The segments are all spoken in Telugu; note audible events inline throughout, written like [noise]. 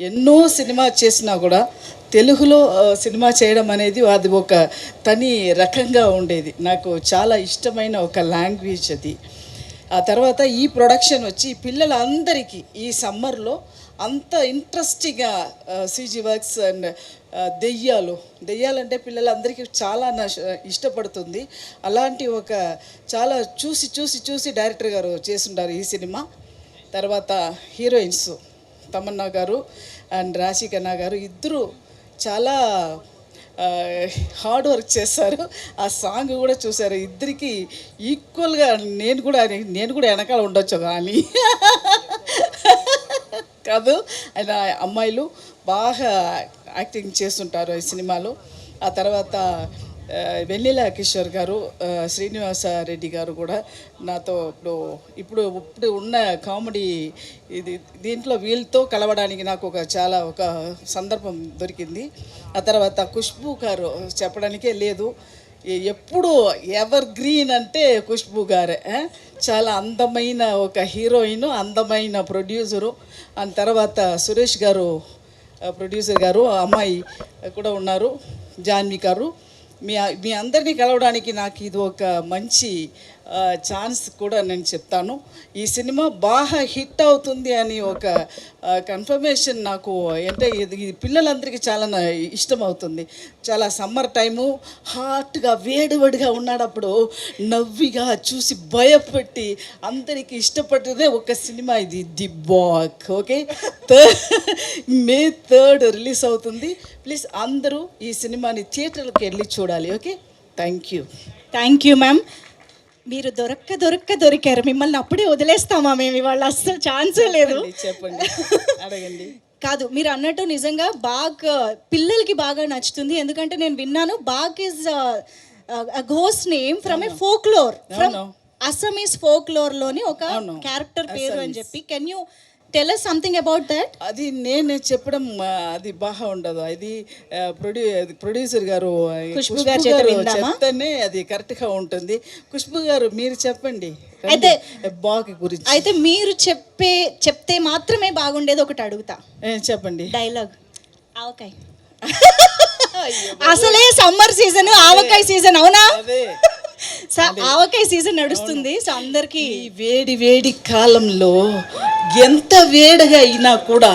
ఎన్నో సినిమా చేసినా కూడా తెలుగులో సినిమా చేయడం అనేది అది ఒక తని రకంగా ఉండేది. నాకు చాలా ఇష్టమైన ఒక లాంగ్వేజ్ అది. ఆ తర్వాత ఈ ప్రొడక్షన్ వచ్చి పిల్లలందరికీ ఈ సమ్మర్లో అంత ఇంట్రెస్టింగ్గా సీజీ వర్క్స్ అండ్ దెయ్యాలు దెయ్యాలంటే పిల్లలందరికీ చాలా నా ఇష్టపడుతుంది. అలాంటి ఒక చాలా చూసి చూసి చూసి డైరెక్టర్ గారు చేస్తుంటారు ఈ సినిమా. తర్వాత హీరోయిన్స్. తమన్నా గారు అండ్ రాశి ఖన్నా గారు ఇద్దరు చాలా హార్డ్ వర్క్ చేస్తారు ఆ సాంగ్ కూడా చూసారు ఇద్దరికి ఈక్వల్గా నేను కూడా నేను కూడా వెనకాల ఉండొచ్చు కానీ. కాదు ఆయన అమ్మాయిలు బాగా యాక్టింగ్ చేస్తుంటారు ఈ సినిమాలో. ఆ తర్వాత వెన్నెల కిషోర్ గారు శ్రీనివాస రెడ్డి గారు కూడా నాతో ఇప్పుడు ఇప్పుడు ఇప్పుడు ఉన్న కామెడీ ఇది దీంట్లో వీళ్ళతో కలవడానికి నాకు ఒక చాలా ఒక సందర్భం దొరికింది. ఆ తర్వాత ఖుష్బూ గారు చెప్పడానికే లేదు. ఎప్పుడు ఎవర్ గ్రీన్ అంటే ఖుష్బూ గారే చాలా అందమైన ఒక హీరోయిన్ అందమైన ప్రొడ్యూసరు. ఆ తర్వాత సురేష్ గారు ప్రొడ్యూసర్ గారు అమ్మాయి కూడా ఉన్నారు జాన్వి గారు. మీ మీ అందరినీ కలవడానికి నాకు ఇది ఒక మంచి ఛాన్స్ కూడా నేను చెప్తాను. ఈ సినిమా బాగా హిట్ అవుతుంది అని ఒక కన్ఫర్మేషన్ నాకు అంటే ఇది పిల్లలందరికీ చాలా నా- ఇష్టం అవుతుంది. చాలా సమ్మర్ టైము హాట్గా వేడివడిగా ఉన్నాడప్పుడు నవ్విగా చూసి భయపెట్టి అందరికీ ఇష్టపడ్డదే ఒక సినిమా ఇది the Baak okay? May third release అవుతుంది. ప్లీజ్ అందరూ ఈ సినిమాని థియేటర్కి వెళ్ళి చూడాలి okay? Thank you thank you ma'am మీరు దొరక్క దొరక్క దొరికారు. మిమ్మల్ని అప్పుడే వదిలేస్తామా మేము? ఇవాళ అస్సలు ఛాన్సే లేదు. చెప్పండి అడగండి. కాదు మీరు అన్నట్టు నిజంగా బాగ్ పిల్లలకి బాగా నచ్చుతుంది. ఎందుకంటే నేను విన్నాను Baag is ఘోస్ name from a folklore from. Assamese ఫోక్లోర్లోని ఒక. క్యారెక్టర్ పేరు అని చెప్పి can you tell us something about that అది నేను చెప్పడం అది బాగా ఉండదు. అది ప్రొడ్యూ ప్రొడ్యూసర్ గారు ఖుష్బు గారి? చెప్తేనే అది కరెక్ట్గా ఉంటుంది. ఖుష్బు గారు మీరు చెప్పండి. అయితే- బాగా గురించి. అయితే మీరు చెప్పే చెప్తే మాత్రమే బాగుండేది ఒకటి అడుగుతా. చెప్పండి. డైలాగ్. ఆవకాయ. అసలే సమ్మర్ సీజన్ ఆవకాయ సీజన్ అవునా? ఆవకాయ సీజన్ నడుస్తుంది సో అందరికి వేడి వేడి కాలంలో ఎంత వేడిగా అయినా కూడా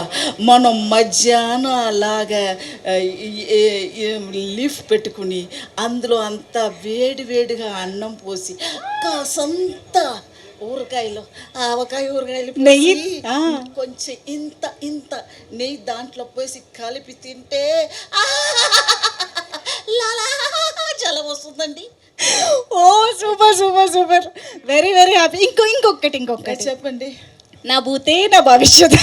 మనం మధ్యాహ్నం అలాగా లీఫ్ పెట్టుకుని అందులో అంత వేడి వేడిగా అన్నం పోసి కాసంత ఊరకాయలు ఆవకాయ ఊరకాయలు నెయ్యి. కొంచెం ఇంత ఇంత నెయ్యి దాంట్లో పోసి కలిపి తింటే జలం వస్తుందండి. ఓ super super super. Very very happy ఇంకో ఇంకొకటి ఇంకొకటి. చెప్పండి. నా భూతే నా భవిష్యత్.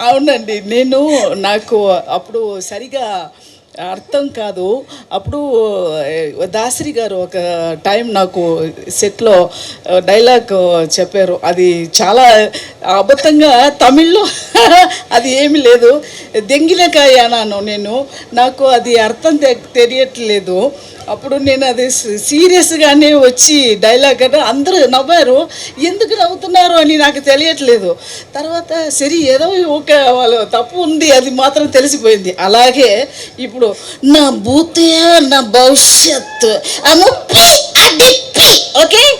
అవునండి నేను నాకు అప్పుడు సరిగా అర్థం కాదు. అప్పుడు దాసరి గారు ఒక టైం నాకు సెట్లో డైలాగ్ చెప్పారు. అది చాలా అబద్ధంగా తమిళ్ళో [laughs] అది ఏమీ లేదు. దెంగిలకాయ అన్నాను నేను. నాకు అది అర్థం తె- తెలియట్లేదు. అప్పుడు నేను అది సీరియస్గానే వచ్చి డైలాగ్ అంటే అందరూ నవ్వారు. ఎందుకు నవ్వుతున్నారు అని నాకు తెలియట్లేదు. తర్వాత సరే ఏదో ఒక వాళ్ళు తప్పు ఉంది అది మాత్రం తెలిసిపోయింది. అలాగే ఇప్పుడు నా భూతే నా భవిష్యత్ అను పి అది పి ఓకే